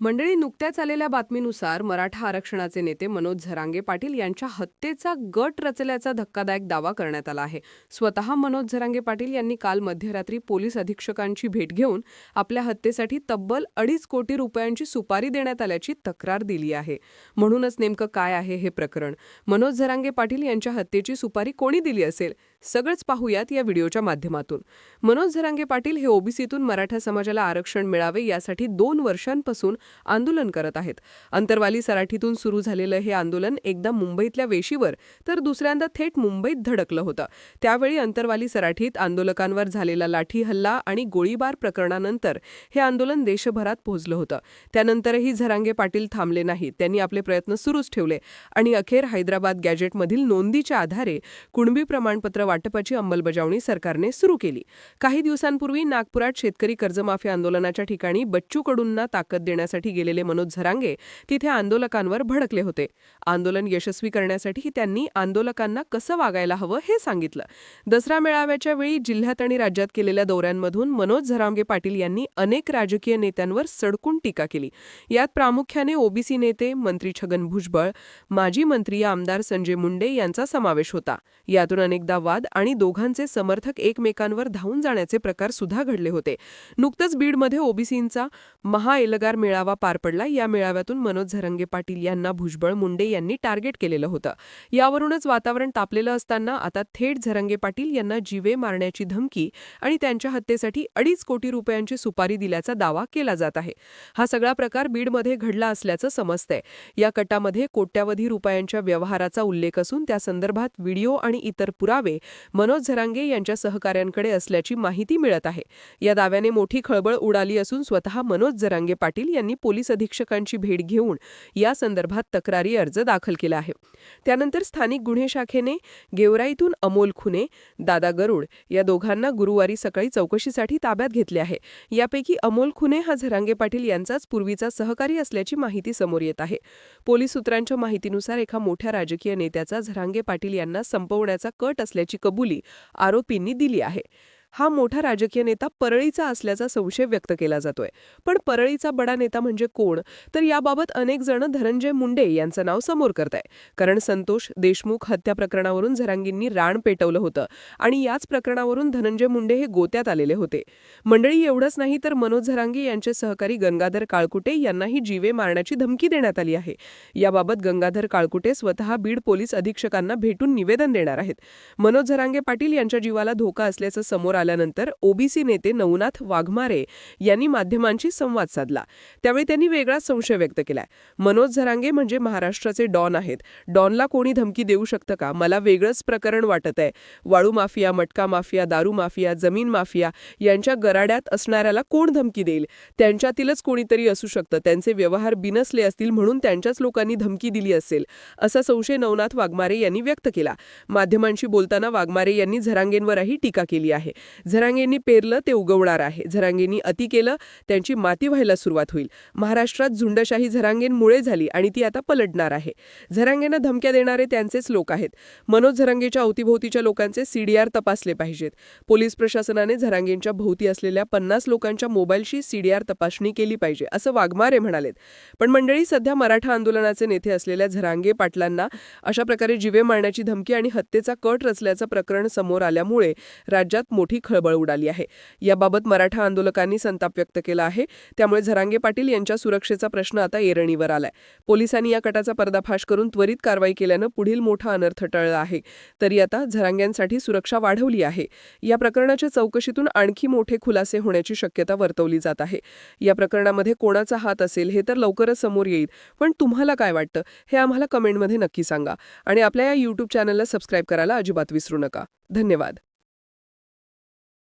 मंडळी नुकत्याच आलेल्या बातमीनुसार मराठा आरक्षणाचे नेते मनोज झरांगे पाटील यांच्या हत्येचा गट रचल्याचा धक्कादायक दावा करण्यात आला आहे. स्वतः मनोज झरांगे पाटील यांनी काल मध्यरात्री पोलीस अधीक्षकांची भेट घेऊन आपल्या हत्येसाठी तब्बल अडीच कोटी रुपयांची सुपारी देण्यात आल्याची तक्रार दिली आहे. म्हणूनच नेमकं काय आहे हे प्रकरण? मनोज झरांगे पाटील यांच्या हत्येची सुपारी कोणी दिली असेल? सगळंच पाहूयात या व्हिडिओच्या माध्यमातून. मनोज झरांगे पाटील हे ओबीसीतून मराठा समाजाला आरक्षण मिळावे यासाठी दोन वर्षांपासून आंदोलन करत आहेत. अंतरवाली सराठीतून सुरू झालेलं हे आंदोलन एकदा मुंबईतल्या वेशीवर तर दुसऱ्यांदा थेट मुंबईत धडकलं होतं. त्यावेळी अंतरवाली सराठीत आंदोलकांवर झालेला लाठी हल्ला आणि गोळीबार प्रकरणानंतर हे आंदोलन देशभरात पोहोचलं होतं. त्यानंतरही झरांगे पाटील थांबले नाहीत. त्यांनी आपले प्रयत्न सुरूच ठेवले आणि अखेर हैदराबाद गॅजेटमधील नोंदीच्या आधारे कुणबी प्रमाणपत्र वाटपाची अंमलबजावणी सरकारने सुरू केली. काही दिवसांपूर्वी नागपुरात शेतकरी कर्जमाफी आंदोलनाच्या ठिकाणी बच्चू कडूंना ताकद देण्यासाठी गेलेले मनोज झरांगे तिथे आंदोलकांवर भडकले होते. आंदोलन यशस्वी करण्यासाठी त्यांनी आंदोलकांना कसं वागायला हवं हे सांगितलं. दसरा मेळाव्याच्या वेळी जिल्ह्यात आणि राज्यात केलेल्या दौऱ्यांमधून मनोज झरांगे पाटील यांनी अनेक राजकीय नेत्यांवर सडकून टीका केली. यात प्रामुख्याने ओबीसी नेते मंत्री छगन भुजबळ माजी मंत्री आमदार संजय मुंडे यांचा समावेश होता. यातून अनेकदा वाद आणि दोघांचे समर्थक एकमेकांवर धावून जाण्याचे प्रकार सुद्धा घडले होते. नुकतंच बीडमध्ये ओबीसींचा महाएलगार मेळावा पार पडला. या मेळाव्यातून मनोज झरंगे पाटील यांना भुजबळ मुंडे यांनी टार्गेट केलेलं होतं. यावरूनच वातावरण तापलेलं असताना आता थेट झरंगे पाटील यांना जीवे मारण्याची धमकी आणि त्यांच्या हत्येसाठी अडीच कोटी रुपयांची सुपारी दिल्याचा दावा केला जात आहे. हा सगळा प्रकार बीडमध्ये घडला असल्याचं समजतंय. या कटामध्ये कोट्यावधी रुपयांच्या व्यवहाराचा उल्लेख असून त्या संदर्भात व्हिडिओ आणि इतर पुरावे मनोज झरांगे यांच्या सहकाऱ्यांकडे असल्याची माहिती मिळत आहे. या दाव्याने मोठी खळबळ उडाली असून स्वतः मनोज झरांगे पाटील यांनी पोलीस अधीक्षकांची भेट घेऊन या संदर्भात तक्रारी अर्ज दाखल केला आहे. त्यानंतर स्थानिक गुन्हे शाखेने गेवराईतून अमोल खुने दादा गरुड या दोघांना गुरुवारी सकाळी चौकशीसाठी ताब्यात घेतले आहे. यापैकी अमोल खुने हा झरांगे पाटील यांचाच पूर्वीचा सहकारी असल्याची माहिती समोर येत आहे. पोलीस सूत्रांच्या माहितीनुसार एका मोठ्या राजकीय नेत्याचा झरांगे पाटील यांना संपवण्याचा कट असल्याची कबुली आरोपींनी दिली आहे. हा मोठा राजकीय नेता परळीचा असल्याचा संशय व्यक्त केला जातोय. पण परळीचा बडा नेता म्हणजे कोण? तर याबाबत अनेक जण धनंजय मुंडे यांचं नाव समोर करताय. कारण संतोष देशमुख हत्या प्रकरणावरून झरांगींनी राण पेटवलं होतं आणि याच प्रकरणावरून धनंजय मुंडे हे गोत्यात आलेले होते. मंडळी एवढंच नाही तर मनोज झरांगी यांचे सहकारी गंगाधर काळकुटे यांनाही जीवे मारण्याची धमकी देण्यात आली आहे. याबाबत गंगाधर काळकुटे स्वतः बीड पोलीस अधीक्षकांना भेटून निवेदन देणार आहेत. मनोज झरांगे पाटील यांच्या जीवाला धोका असल्याचं समोर आल्यानंतर ओबीसी नेते नवनाथ वाघमारे यांनी माध्यमांशी संवाद साधला. त्यावेळी त्यांनी वेगळा संशय व्यक्त केलाय. मनोज झरांगे म्हणजे महाराष्ट्राचे डॉन आहेत. डॉनला कोणी धमकी देऊ शकतं का? मला वेगळंच प्रकरण वाटत आहे. वाळू माफिया मटका माफिया दारू माफिया जमीन माफिया यांच्या गराड्यात असणाऱ्याला कोण धमकी देईल? त्यांच्यातीलच कोणीतरी असू शकतं. त्यांचे व्यवहार बिनसले असतील म्हणून त्यांच्याच लोकांनी धमकी दिली असेल असा संशय नवनाथ वाघमारे यांनी व्यक्त केला. माध्यमांशी बोलताना वाघमारे यांनी झरांगेंवरही टीका केली आहे. झरांगेंनी पेरलं ते उगवणार आहे. झरांगेंनी अति केलं त्यांची माती व्हायला सुरुवात होईल. महाराष्ट्रात झुंडशाही झरांगेंमुळे झाली आणि ती आता पलटणार आहे. झरांगेंना धमक्या देणारे त्यांचेच लोक आहेत. मनोज झरांगेच्या अवतीभोवतीच्या लोकांचे सीडीआर तपासले पाहिजेत. पोलीस प्रशासनाने झरांगेंच्या भोवती असलेल्या पन्नास लोकांच्या मोबाईलशी सीडीआर तपासणी केली पाहिजे असं वाघमारे म्हणालेत. पण मंडळी सध्या मराठा आंदोलनाचे नेते असलेल्या झरांगे पाटलांना अशा प्रकारे जीवे मारण्याची धमकी आणि हत्येचा कट रचल्याचं प्रकरण समोर आल्यामुळे राज्यात मोठी खळबळ उडाली आहे. याबाबत मराठा आंदोलकांनी संताप व्यक्त केला आहे. त्यामुळे झरांगे पाटील यांच्या सुरक्षेचा प्रश्न आता एरणीवर आलाय. पोलिसांनी या कटाचा पर्दाफाश करून त्वरित कारवाई केल्यानं पुढील मोठा अनर्थ टळला आहे. तरी आता झरांग्यांसाठी सुरक्षा वाढवली आहे. या प्रकरणाच्या चौकशीतून आणखी मोठे खुलासे होण्याची शक्यता वर्तवली जात आहे. या प्रकरणामध्ये कोणाचा हात असेल हे तर लवकरच समोर येईल. पण तुम्हाला काय वाटतं? हे आम्हाला कमेंटमध्ये नक्की सांगा. आणि आपल्या या यूट्यूब चॅनलला सबस्क्राईब करायला अजिबात विसरू नका. धन्यवाद.